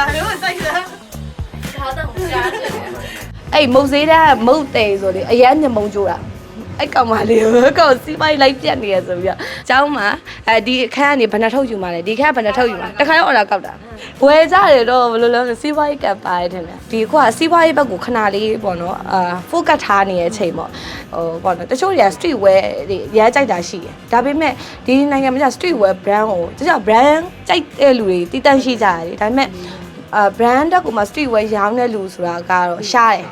ဒါမျိုးကိုစိုက်တာ ဒါတော့ကြားချင်တယ် အဲ့မုတ်သေးတဲ့မုတ်တယ်ဆိုလေအရန်ညမုံကြိုးတာအဲ့ကောင်မလေးကိုကောင်စီးပိုက်လိုက်ပြတ်နေရဆိုပြီးတော့အเจ้าမှာအဲဒီအခန်းကနေဘယ်နှထုတ်ယူมาလဲဒီအခန်းကဘယ်နှထုတ်ယူมาတခါတော့အော်ဒါကောက်တာဝယ်ကြတယ်တော့ဘယ်လိုလဲဆိုစီးပွားရေးကပ်ပါတယ်ထင်တယ်ဒီကွာစီးပွားရေးဘက်ကိုခဏလေးပေါ့နော်အာ focus ထားနေတဲ့အချိန်ပေါ့ဟိုပေါ့နော်တချို့တွေက street wear တွေရဲကြိုက်တာရှိတယ်ဒါပေမဲ့ဒီနိုင်ငံမှာ street wear brand ကိုတချို့ brand ကြိုက်တဲ့လူတွေတည်တန့်ရှိကြတယ်ဒါပေမဲ့ အာ brand တက်ကိုမှ street wear ရောင်းတဲ့လူဆိုတာကတော့ရှားတယ်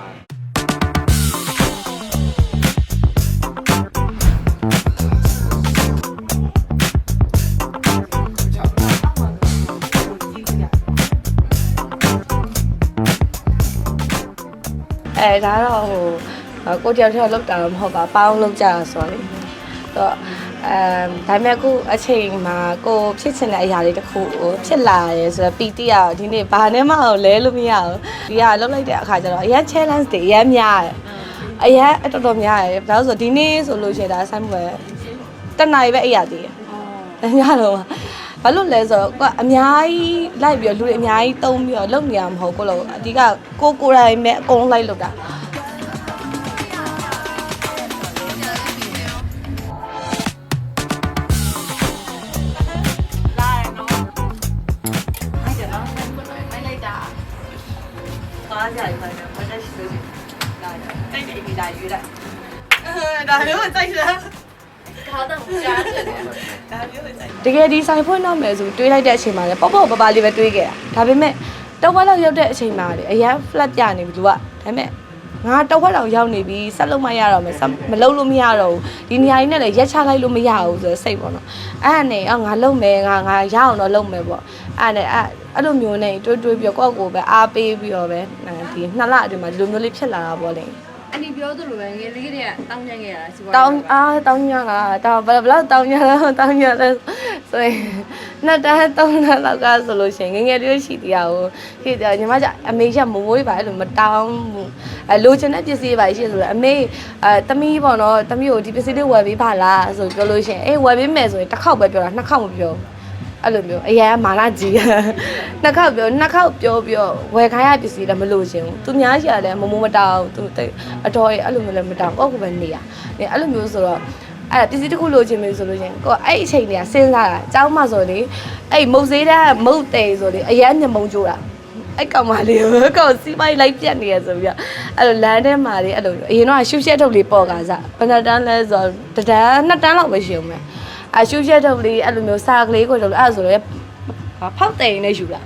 အဲဒါတော့ဟိုကိုတယောက်တယောက်လောက်တာတော့မဟုတ်ပါပေါင်းလောက်ကြတာဆိုတော့လေတော့ အဲဒါပေမဲ့အခုအချိန်မှာကိုဖြစ်ချင်တဲ့အရာလေးတစ်ခုဟိုဖြစ်လာရဲဆိုတော့ပီတိရဒီနေ့ဘာနဲ့မှတော့လဲလို့မရဘူးဒီကလောက်လိုက်တဲ့အခါကျတော့အရင် challenge တွေအရင်များတယ်အရင်အတော်တော်များတယ်ဒါဆိုဒီနေ့ဆိုလို့ရှိရင်ဒါဆိုင်ပွဲတစ်နိုင်ပဲအိပ်ရသေးတယ်ညလုံးဘာလို့လဲဆိုတော့ကိုကအများကြီးလိုက်ပြီးတော့လူတွေအများကြီးတုံးပြီးတော့လုပ်နေရမှာမဟုတ်ကိုလို့အဓိကကိုကိုယ်တိုင်ပဲအကုန်လိုက်လုပ်တာ လာကြတိတ်တိတ်ပြီးလာရွေးလိုက်အဲဒါမျိုးကိုစိုက်တာဒါတော့ကြားချင်တယ်ဒါမျိုးကိုစိုက်တကယ်ဒီဆိုင်ဖွင့်တော့မယ်ဆိုတွေးလိုက်တဲ့အချိန်မှာလည်းပေါ့ပေါ့ပပလေးပဲတွေးခဲ့တာဒါပေမဲ့တော့ဝက်လောက်ရောက်တဲ့အချိန်မှာလေအရန် flat ပြနေပြီသူကဒါပေမဲ့ငါတော့ဝက်လောက်ရောက်နေပြီဆက်လို့မရတော့မယ်ဆက်မလုပ်လို့မရတော့ဘူးဒီနေရာကြီးနဲ့လည်းရက်ချလိုက်လို့မရဘူးဆိုတော့စိတ်ပေါ့နော်အဲ့ဒါနဲ့အော်ငါလုံမယ်ငါငါရအောင်တော့လုံမယ်ပေါ့အဲ့ဒါနဲ့အဲ့အဲ့လိုမျိုးနဲ့တွေးတွေးပြီးတော့ကိုယ့်ကိုယ်ပဲအားပေးပြီးတော့ပဲဒီနှစ်လအတွင်းမှာဒီလိုမျိုးလေးဖြစ်လာတာပေါ့လေ အန်ဒီပြောသလိုပဲငယ်လေးကတည်းကတောင်းညံ့ခဲ့တာစီပွားတောင်းအားတောင်းညလာတောင်းဘယ်ဘလောက်တောင်းညလာတောင်းညလာဆိုရင်နှစ်တန်းသုံးတန်းလောက်ကဆိုလို့ရှိရင်ငယ်ငယ်လေးရှိတရားကိုရှိတရားညီမကျအမေကမမိုးရေးပါအဲ့လိုမတောင်းဘူးအဲလိုချင်တဲ့ပစ္စည်းပါရှိဆိုတော့အမေအဲတမီးပေါ့နော်တမီးကိုဒီပစ္စည်းလေးဝယ်ပေးပါလားဆိုပြောလို့ရှိရင်အေးဝယ်ပေးမယ်ဆိုရင်တစ်ခေါက်ပဲပြောတာနှစ်ခေါက်မပြောဘူး အဲ့လိုမျိုးအရင်ကမာလာကြီးနှစ်ခေါက်ပြောနှစ်ခေါက်ပြောပြီးတော့ဝယ်ခိုင်းရပစ္စည်းလည်းမလို့ရှင်ဘူးသူများရှိရတယ်မမိုးမတောင်းသူအတော်ရဲ့အဲ့လိုမျိုးလည်းမတောင်းပေါ့ကိုပဲနေရနေအဲ့လိုမျိုးဆိုတော့အဲ့ပစ္စည်းတစ်ခုလိုချင်ပြီဆိုလို့ရှင်ကိုအဲ့အချိန်တွေကစဉ်းစားတာအเจ้าမဆိုလေအဲ့မုတ်သေးတဲ့မုတ်တယ်ဆိုလေအရန်ညမုံကြိုးတာအဲ့ကောင်မလေးကိုကောင်စီးပိုက်လိုက်ပြတ်နေရဆိုပြီးတော့အဲ့လိုလမ်းထဲမှာလေအဲ့လိုအရင်တော့ရှုရှက်ထုတ်လေးပေါ့ကစားဘယ်နှတန်းလဲဆိုတော့တစ်တန်းနှစ်တန်းလောက်ပဲရှိအောင်မယ် အရှုရှက်ထုတ်လေးအဲ့လိုမျိုးစာကလေးကိုတော့အဲ့ဒါဆိုတော့ဖောက်တယ်နေယူလာ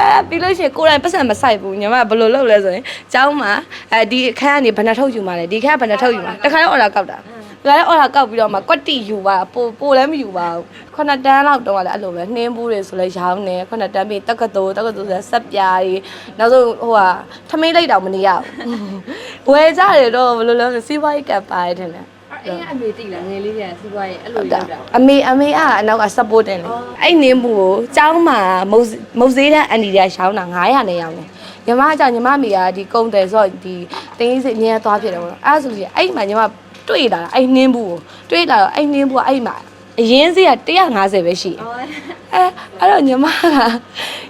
အဲပြီးလို့ရှိရင်ကိုယ်တိုင်ပတ်စံမဆိုင်ဘူးညီမဘယ်လိုလုပ်လဲဆိုရင်ကျောင်းမှာအဲဒီအခန်းကနေဘယ်နှထုတ်ယူมาလဲဒီအခန်းကဘယ်နှထုတ်ယူมาတခါတော့အော်ဒါကောက်တာတခါတော့အော်ဒါကောက်ပြီးတော့မှကွက်တီယူပါပိုပိုလည်းမယူပါဘူးခုနှစ်တန်းလောက်တော့လည်းအဲ့လိုပဲနှင်းဘူးတွေဆိုလဲရောင်းနေခုနှစ်တန်းပြီးတက္ကသိုလ်တက္ကသိုလ်ဆိုဆက်ပြားတွေနောက်ဆုံးဟိုဟာထမင်းလိုက်တောင်မနေရဘူးဝယ်ကြတယ်တော့ဘယ်လိုလဲဆိုစီးပွားရေးကပ်ပါတယ်ထင်တယ် အေးအမေတိလားငယ်လေးကစီပွားရေးအဲ့လိုလုပ်တာအမေအမေကအနောက်က support တင်တယ်အဲ့နင်းဘူးကိုကျောင်းမှာမုတ်မုတ်သေးတဲ့အန်ဒီတွေကရှောင်းတာ900နဲ့ရောင်းတယ်ညီမကကြောင့်ညီမမိကဒီကုံတယ်ဆိုတော့ဒီတင်းကြီးစအမြဲသွားဖြစ်တယ်ပေါ့နော်အဲ့ဒါဆိုရင်အဲ့မှာညီမတွေ့လာတာအဲ့နင်းဘူးကိုတွေ့လာတော့အဲ့နင်းဘူးကအဲ့မှာအရင်စီက150ပဲရှိတယ်အဲအဲ့တော့ညီမက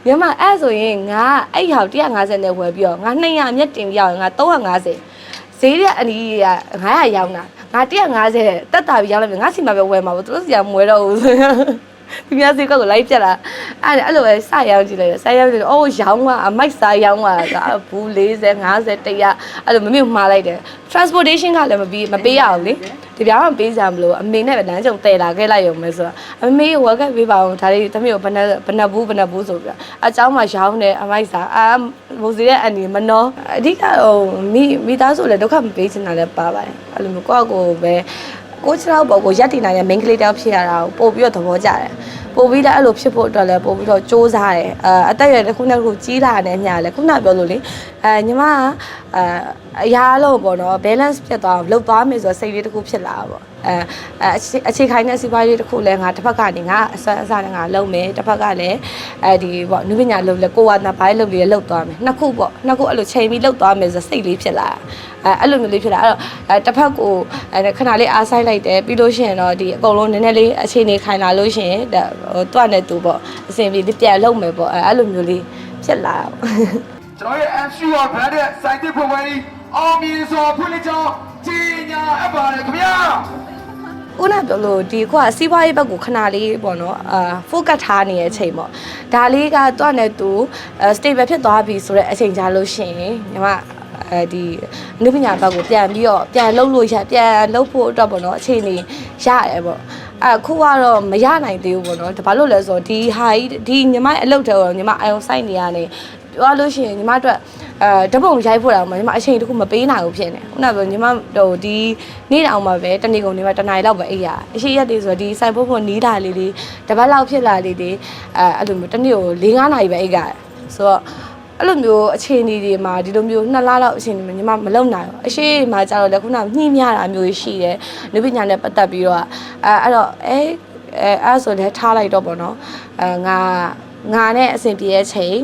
ညီမအဲ့ဆိုရင်ငါအဲ့ဟာ150နဲ့ဝယ်ပြီးတော့ငါ200မြက်တင်ပြရအောင်ငါ350ဈေးတဲ့အန်ဒီက900ရောင်းတာ ငါ150တက်တာပြီးရောင်းလိုက်ပြီငါစီမှာပဲဝယ်မှာပေါ့သူတို့စီကမဝယ်တော့ဘူးဆိုရင် ဒီများစီကောက်ကိုလိုက်ပြက်လာအဲ့ဒါအဲ့လိုပဲစရောင်းကြည့်လိုက်တယ်စရောင်းကြည့်တော့အိုးရောင်းသွားအမိုက်စားရောင်းသွားတာဘူး40 50 100အဲ့လိုမမြုပ်မှားလိုက်တယ် transportation ကလည်းမပြီးမပေးရအောင်လေဒီပြောင်းမပေးစရာမလိုအမေနဲ့ပဲလမ်းကြုံတည်လာခဲ့လိုက်ရုံပဲဆိုတော့အမေဝက်ကပေးပါအောင်ဒါလေးတမီးကိုဘယ်နဲ့ဘယ်နဲ့ဘူးဘယ်နဲ့ဘူးဆိုပြီးတော့အเจ้าမှာရောင်းတယ်အမိုက်စားအာမိုးစီရဲ့အန်ဒီမနောအဓိကဟိုမိမိသားစုလည်းဒုက္ခမပေးချင်တာလည်းပါပါတယ် အဲ့လိုမျိုးကိုယ့်အကိုပဲကိုချလောက်ပေါ့ကိုရက်တင်နိုင်တဲ့ main ကလေးတောက်ဖြစ်ရတာကိုပို့ပြီးတော့သဘောကျတယ်ပို့ပြီးတော့အဲ့လိုဖြစ်ဖို့အတွက်လည်းပို့ပြီးတော့စူးစမ်းတယ်အဲအသက်အရွယ်တစ်ခုနဲ့တစ်ခုကြီးလာတဲ့ညလည်းခုနပြောလို့လေအဲညီမကအဲအရာလုံးပေါ့နော် balance ဖြစ်သွားအောင်လုပ်သွားမယ်ဆိုတော့စိတ်လေးတစ်ခုဖြစ်လာတာပေါ့ အဲအဲအခြေအခြေခိုင်တဲ့စီးပွားရေးတစ်ခုလည်းငါတစ်ဖက်ကနေငါအစအစနဲ့ငါလုပ်မယ်တစ်ဖက်ကလည်းအဲဒီပေါ့နုပညာလုပ်လဲကိုကနာပိုင်းလုပ်လေးလုပ်သွားမယ်နှစ်ခုပေါ့နှစ်ခုအဲ့လိုချိန်ပြီးလုပ်သွားမယ်ဆိုစိတ်လေးဖြစ်လာအဲအဲ့လိုမျိုးလေးဖြစ်လာအဲ့တော့အဲတစ်ဖက်ကိုအဲခဏလေးအားဆိုင်လိုက်တယ်ပြီးလို့ရှိရင်တော့ဒီအကုန်လုံးနည်းနည်းလေးအခြေအနေခိုင်လာလို့ရှိရင်ဒါဟိုတွတ်နဲ့တူပေါ့အစဉ်ပြေလေးပြန်လုပ်မယ်ပေါ့အဲအဲ့လိုမျိုးလေးဖြစ်လာအောင်ကျွန်တော်ရဲ့ MC ရော brand ရဲ့ site ဖွင့်ပွဲလေးအောင်မြင်စွာဖွင့်လှစ်ကြောင်းကြီးညာအပ်ပါတယ်ခင်ဗျာ ဦးနာပြောလို့ဒီခုကစီးပွားရေးဘက်ကိုခဏလေးပေါ့နော်အာ focus ထားနေတဲ့အချိန်ပေါ့ဒါလေးကတွနဲ့သူ stable ဖြစ်သွားပြီဆိုတော့အချိန်ကြာလို့ရှိရင်ညီမအဲဒီအနုပညာဘက်ကိုပြန်ပြီးတော့ပြန်လှုပ်လို့ရပြန်လှုပ်ဖို့အတွက်ပေါ့နော်အချိန်နေရတယ်ပေါ့အခုကတော့မရနိုင်သေးဘူးပေါ့နော်ဒါဘာလို့လဲဆိုတော့ဒီဟာကြီးဒီညီမရဲ့အလုပ်တွေကိုညီမအယုံစိုက်နေရတယ် ပြောလို့ရှိရင်ညီမအတွက်အဲတပုံရိုက်ဖို့တော့ညီမအချိန်တခုမပေးနိုင်ဘူးဖြစ်နေခုနကပြောညီမဟိုဒီနေ့တောင်မှပဲတနေ့ကုန်ညီမတနားရီလောက်ပဲအိပ်ရအရှိရက်တွေဆိုတော့ဒီစိုက်ဖို့ဖို့နီးတာလေးလေးတပတ်လောက်ဖြစ်လာလေးလေးအဲအဲ့လိုမျိုးတနေ့ကို၄၅နာရီပဲအိပ်ရတယ်ဆိုတော့အဲ့လိုမျိုးအခြေအနေတွေမှာဒီလိုမျိုးနှစ်လလောက်အခြေအနေမှာညီမမလုံနိုင်ဘူးအရှိမှာကျတော့လေခုနကညှိမြတာမျိုးရှိတယ်လူပညာနဲ့ပတ်သက်ပြီးတော့အဲအဲ့တော့အဲအဲအဲ့ဆိုလည်းထားလိုက်တော့ပေါ့နော်အဲငါငါနဲ့အဆင်ပြေတဲ့ချိန်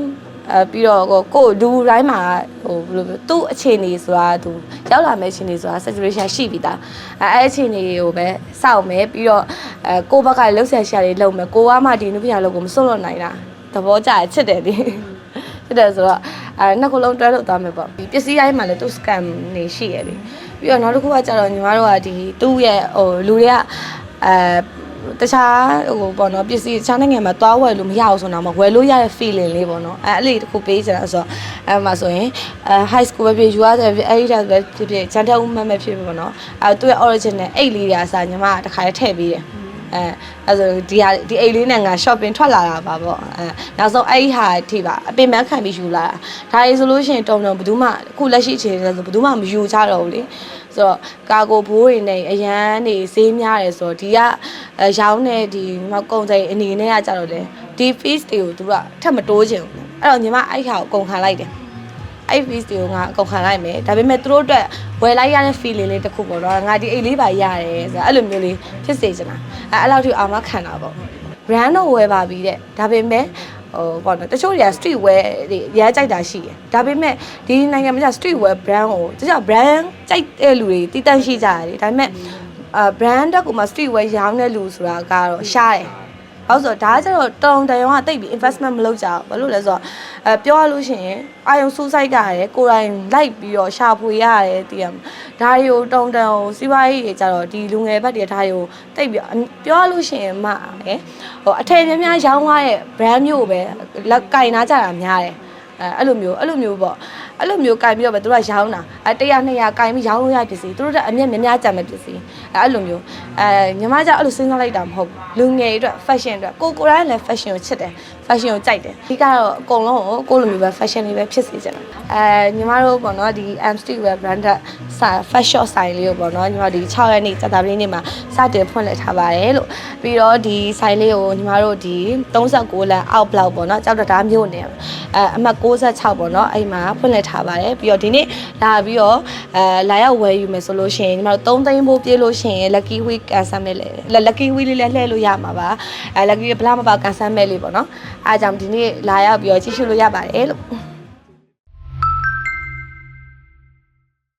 အဲပြီးတော့ကိုကိုလူတိုင်းမှာဟိုဘယ်လိုပြောသူ့အခြေအနေဆိုတာသူရောက်လာမယ့်အခြေအနေဆိုတာ saturation ရှိပြီသားအဲအဲ့အခြေအနေကိုပဲစောင့်မယ်ပြီးတော့အဲကိုဘက်ကလှုပ်ဆက်ရှာတွေလုပ်မယ်ကိုကမှဒီနုပညာလုပ်ကိုမစွန့်လွတ်နိုင်တာသဘောကျချစ်တယ်ဒီချစ်တယ်ဆိုတော့အဲနှစ်ခုလုံးတွဲလို့သွားမယ်ပေါ့ဒီပစ္စည်းတိုင်းမှာလည်းသူ scam နေရှိရပြီပြီးတော့နောက်တစ်ခုကကျတော့ညီမတို့ကဒီသူ့ရဲ့ဟိုလူတွေကအဲ တခြားဟိုပေါ့နော်ပစ္စည်းတခြားနိုင်ငံမှာသွားဝယ်လို့မရအောင်ဆိုတော့မှဝယ်လို့ရတဲ့ feeling လေးပေါ့နော်အဲအဲ့လေးတစ်ခုပေးချင်တာဆိုတော့အဲမှာဆိုရင်အဲ high school ပဲဖြစ်ယူရတယ်ဖြစ်အဲ့ဒီတက်ပဲဖြစ်ဖြစ်ဂျန်တက်ဦးမမဖြစ်ဖြစ်ပေါ့နော်အဲသူ့ရဲ့ original အိတ်လေးတွေအစားညီမကတစ်ခါလေးထည့်ပေးတယ်အဲအဲဆိုဒီဟာဒီအိတ်လေးနဲ့ငါ shopping ထွက်လာတာပါပေါ့အဲနောက်ဆုံးအဲ့ဒီဟာအထိပါအပင်ပန်းခံပြီးယူလာတာဒါလေးဆိုလို့ရှိရင်တုံတုံဘယ်သူမှအခုလက်ရှိအခြေအနေဆိုဘယ်သူမှမယူကြတော့ဘူးလေ ဆိုတော့ကာကိုဘိုးတွေနဲ့အရန်နေဈေးများတယ်ဆိုတော့ဒီကအဲရောင်းတဲ့ဒီမကုံစိန်အနေနဲ့ကကြတော့လေဒီ fees တွေကိုသူကထပ်မတိုးချင်ဘူးအဲ့တော့ညီမအဲ့ဟာကိုအကုန်ခံလိုက်တယ်အဲ့ fees တွေကိုငါအကုန်ခံလိုက်မယ်ဒါပေမဲ့သူတို့အတွက်ဝယ်လိုက်ရတဲ့ feeling လေးတစ်ခုပေါ့နော်ငါဒီအိတ်လေးပါရတယ်ဆိုတော့အဲ့လိုမျိုးလေးဖြစ်စေချင်တာအဲ့အဲ့လောက်ထိအာမခံတာပေါ့ brand တော့ဝယ်ပါပြီတဲ့ဒါပေမဲ့ ဟိုပေါ့နော်တချို့တွေက street wear တွေရဲကြိုက်တာရှိတယ်ဒါပေမဲ့ဒီနိုင်ငံမှာ street wear brand ကိုတခြား brand ကြိုက်တဲ့လူတွေတည်တန့်ရှိကြတယ်ဒါပေမဲ့အာ brand တက်ကိုမှ street wear ရောင်းတဲ့လူဆိုတာကတော့ရှားတယ် ဘာလို့ဆိုတော့ဒါကကျတော့တောင်တရုံကတိတ်ပြီး investment မလုပ်ကြဘူးဘာလို့လဲဆိုတော့အဲပြောရလို့ရှိရင်အာယုံစူးစိုက်ကြရတယ်ကိုယ်တိုင်လိုက်ပြီးတော့ရှာဖွေရတယ်တည်ရမဒါတွေကိုတောင်တန်ကိုစီးပွားရေးတွေကြတော့ဒီလူငယ်ဘက်တွေဒါတွေကိုတိတ်ပြီးတော့ပြောရလို့ရှိရင်မှဟဲ့ဟိုအထည်များများရောင်းသွားတဲ့ brand မျိုးကိုပဲလက်ကင်နာကြတာများတယ်အဲအဲ့လိုမျိုးအဲ့လိုမျိုးပေါ့ အဲ့လိုမျိုးကင်ပြီးတော့ပဲသူတို့ကရောင်းတာအဲ100 200ကင်ပြီးရောင်းလို့ရပစ္စည်းသူတို့ကအမြက်များများကြံမဲ့ပစ္စည်းအဲအဲ့လိုမျိုးအဲညီမကျအဲ့လိုစဉ်းစားလိုက်တာမဟုတ်ဘူးလူငယ်တွေအတွက် fashion အတွက်ကိုကိုယ်တိုင်းလည်း fashion ကိုချစ်တယ် fashion ကိုကြိုက်တယ်ဒီကတော့အကုန်လုံးကိုကိုယ့်လိုမျိုးပဲ fashion လေးပဲဖြစ်စေချင်တယ်အဲညီမတို့ပေါ့နော်ဒီ Amsty Wear brand စာ fashion style လေးကိုပေါ့နော်ညီမဒီ6ရက်နေ့စတာပလင်းနေ့မှာစတင်ဖွင့်လှစ်ထားပါတယ်လို့ပြီးတော့ဒီ style လေးကိုညီမတို့ဒီ39လမ်းအောက်ဘလောက်ပေါ့နော်ကြောက်တတားမြို့နယ် အဲအမှတ်66ပေါ့နော်အဲ့မှာဖွင့်လှစ်ထားပါတယ်ပြီးတော့ဒီနေ့လာပြီးတော့အဲလာရောက်ဝယ်ယူမယ်ဆိုလို့ရှိရင်ညီမတို့3သိန်းဖို့ပြေးလို့ရှိရင် lucky week ကန်ဆယ်မဲ့လေ lucky week လေးလည်းလှည့်လို့ရမှာပါအဲ lucky ဘလားမပါကန်ဆယ်မဲ့လေးပေါ့နော်အားကြောင့်ဒီနေ့လာရောက်ပြီးတော့ကြည့်ရှုလို့ရပါတယ်လို့